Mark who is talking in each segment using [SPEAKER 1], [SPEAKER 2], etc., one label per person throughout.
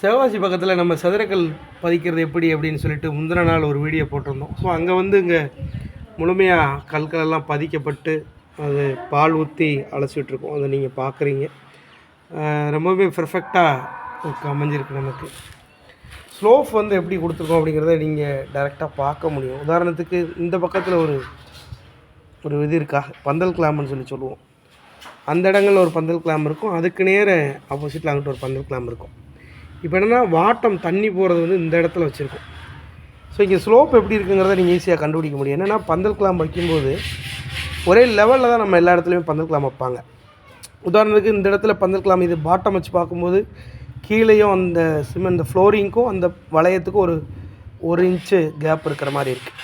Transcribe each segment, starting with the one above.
[SPEAKER 1] சிவகாசி பக்கத்தில் நம்ம சதுரக்கல் பதிக்கிறது எப்படி அப்படின்னு சொல்லிட்டு முந்தின நாள் ஒரு வீடியோ போட்டிருந்தோம். ஸோ அங்கே வந்து இங்கே முழுமையாக கல்களெல்லாம் பதிக்கப்பட்டு அது பால் ஊற்றி அலசிட்டு அதை நீங்கள் பார்க்குறீங்க ரொம்பவே பெர்ஃபெக்டாக அமைஞ்சிருக்கு நமக்கு. ஸ்லோப் வந்து எப்படி கொடுத்துருக்கோம் அப்படிங்கிறத நீங்கள் டைரெக்டாக பார்க்க முடியும். உதாரணத்துக்கு இந்த பக்கத்தில் ஒரு ஒரு இது இருக்கா? பந்தல் கிளாம்னு சொல்லி சொல்லுவோம். அந்த இடங்களில் ஒரு பந்தல் கிளாம் இருக்கும். அதுக்கு நேர ஆப்போசிட்டில் அங்கிட்ட ஒரு பந்தல் கிளாம் இருக்கும். இப்போ என்னென்னா வாட்டம் தண்ணி போகிறது வந்து இந்த இடத்துல வச்சுருக்கோம். ஸோ இங்கே ஸ்லோப் எப்படி இருக்குங்கிறத நீங்கள் ஈஸியாக கண்டுபிடிக்க முடியும். என்னென்னா பந்தல் கிளாம் வைக்கும்போது ஒரே லெவலில் தான் நம்ம எல்லா இடத்துலையுமே பந்தல் கிளாம் வைப்பாங்க. உதாரணத்துக்கு இந்த இடத்துல பந்தல் கிளாம் இது பாட்டம் வச்சு பார்க்கும்போது கீழேயும் அந்த சிமெண்ட் ஃப்ளோரிங்க்கும் அந்த வளையத்துக்கும் ஒரு ஒரு இன்ச்சு கேப் இருக்கிற மாதிரி இருக்குது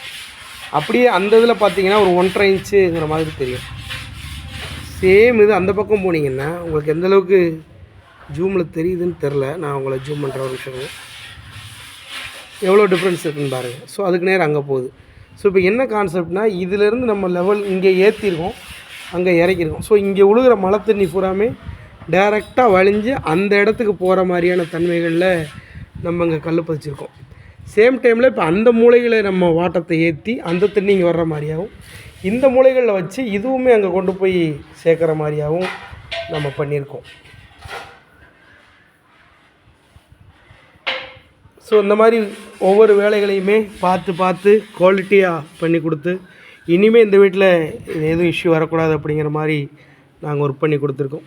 [SPEAKER 1] அப்படியே அந்த இதில் பார்த்தீங்கன்னா ஒரு ஒன்றரை இன்ச்சுங்கிற மாதிரி தெரியும். சேம் இது அந்த பக்கம் போனீங்கன்னா உங்களுக்கு எந்தளவுக்கு ஜூமில் தெரியுதுன்னு தெரில நான் உங்களை ஜூம் பண்ணுற ஒரு விஷயம் எவ்வளோ டிஃப்ரென்ஸ் இருக்குன்னு பாருங்கள் ஸோ அதுக்கு நேரம் அங்கே போகுது. ஸோ இப்போ என்ன கான்செப்ட்னா இதிலேருந்து நம்ம லெவல் இங்கே ஏற்றிருக்கோம் அங்கே இறக்கிருக்கோம். ஸோ இங்கே உழுகிற மழை தண்ணி பூராமே டைரெக்டாக வழிஞ்சு அந்த இடத்துக்கு போகிற மாதிரியான தன்மைகளில் நம்ம இங்கே கல் பதிச்சிருக்கோம். சேம் டைமில் இப்போ அந்த மூலைகளை நம்ம வாட்டத்தை ஏற்றி அந்த தண்ணி இங்கே வர்ற மாதிரியாகவும் இந்த மூலைகளில் வச்சு இதுவுமே அங்கே கொண்டு போய் சேர்க்குற மாதிரியாகவும் நம்ம பண்ணியிருக்கோம். ஸோ இந்த மாதிரி ஒவ்வொரு வேலைகளையுமே பார்த்து பார்த்து குவாலிட்டியாக பண்ணி கொடுத்து இனிமேல் இந்த வீட்டில் எதுவும் இஷ்யூ வரக்கூடாது அப்படிங்கிற மாதிரி நாங்கள் ஒர்க் பண்ணி கொடுத்துருக்கோம்.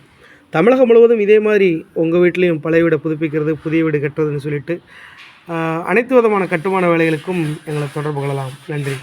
[SPEAKER 1] தமிழகம் முழுவதும் இதே மாதிரி உங்கள் வீட்லேயும் பழைய வீடை புதுப்பிக்கிறது புதிய வீடு கட்டுறதுன்னு சொல்லிட்டு அனைத்து விதமான கட்டுமான வேலைகளுக்கும் எங்களை தொடர்பு கொள்ளலாம். நன்றி.